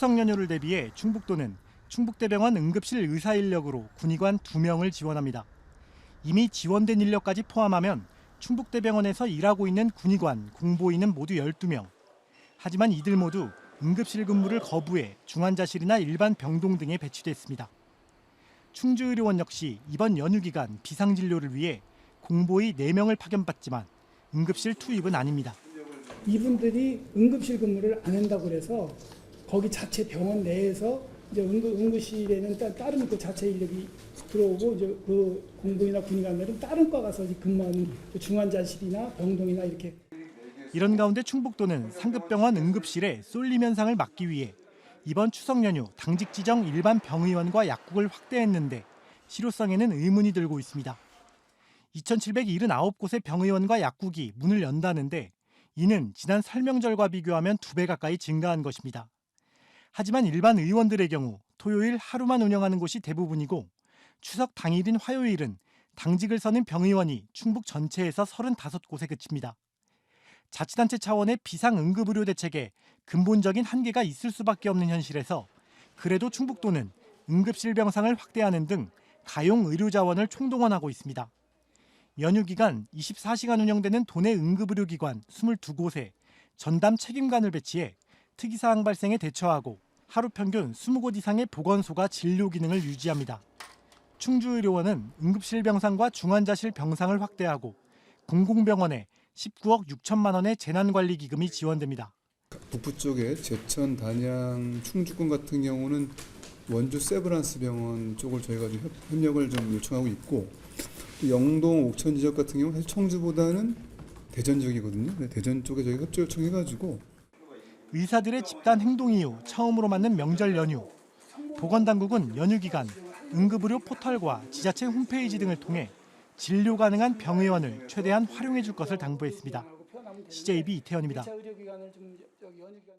추석 연휴를 대비해 충북도는 충북대병원 응급실 의사 인력으로 군의관 2명을 지원합니다. 이미 지원된 인력까지 포함하면 충북대병원에서 일하고 있는 군의관, 공보인은 모두 12명. 하지만 이들 모두 응급실 근무를 거부해 중환자실이나 일반 병동 등에 배치됐습니다. 충주의료원 역시 이번 연휴 기간 비상진료를 위해 공보의 4명을 파견받지만 응급실 투입은 아닙니다. 이분들이 응급실 근무를 안 한다고 그래서 거기 자체 병원 내에서 이제 응급, 응급실에는 따- 다른 그 자체 인력이 들어오고 이제 그 공부이나 군의관들은 다른 과 가서 근무하는 그 중환자실이나 병동이나 이렇게 이런 가운데 충북도는 상급병원 응급실에 쏠림 현상을 막기 위해 이번 추석 연휴 당직 지정 일반 병의원과 약국을 확대했는데 실효성에는 의문이 들고 있습니다. 2,779곳의 병의원과 약국이 문을 연다는데 이는 지난 설명절과 비교하면 두 배 가까이 증가한 것입니다. 하지만 일반 의원들의 경우 토요일 하루만 운영하는 곳이 대부분이고 추석 당일인 화요일은 당직을 서는 병의원이 충북 전체에서 35곳에 그칩니다. 자치단체 차원의 비상응급의료 대책에 근본적인 한계가 있을 수밖에 없는 현실에서 그래도 충북도는 응급실 병상을 확대하는 등 가용 의료 자원을 총동원하고 있습니다. 연휴 기간 24시간 운영되는 도내 응급의료기관 22곳에 전담 책임관을 배치해 특이사항 발생에 대처하고 하루 평균 20곳 이상의 보건소가 진료 기능을 유지합니다. 충주의료원은 응급실 병상과 중환자실 병상을 확대하고 공공병원에 19억 6천만 원의 재난관리 기금이 지원됩니다. 북부 쪽에 제천, 단양, 충주권 같은 경우는 원주 세브란스 병원 쪽을 저희가 좀 협, 협력을 좀 요청하고 있고 영동, 옥천 지역 같은 경우 사실 청주보다는 대전 지역이거든요. 대전 쪽에 저희가 협조 요청해가지고 의사들의 집단 행동 이후 처음으로 맞는 명절 연휴. 보건당국은 연휴 기간 응급의료 포털과 지자체 홈페이지 등을 통해 진료 가능한 병의원을 최대한 활용해 줄 것을 당부했습니다. CJB 이태현입니다.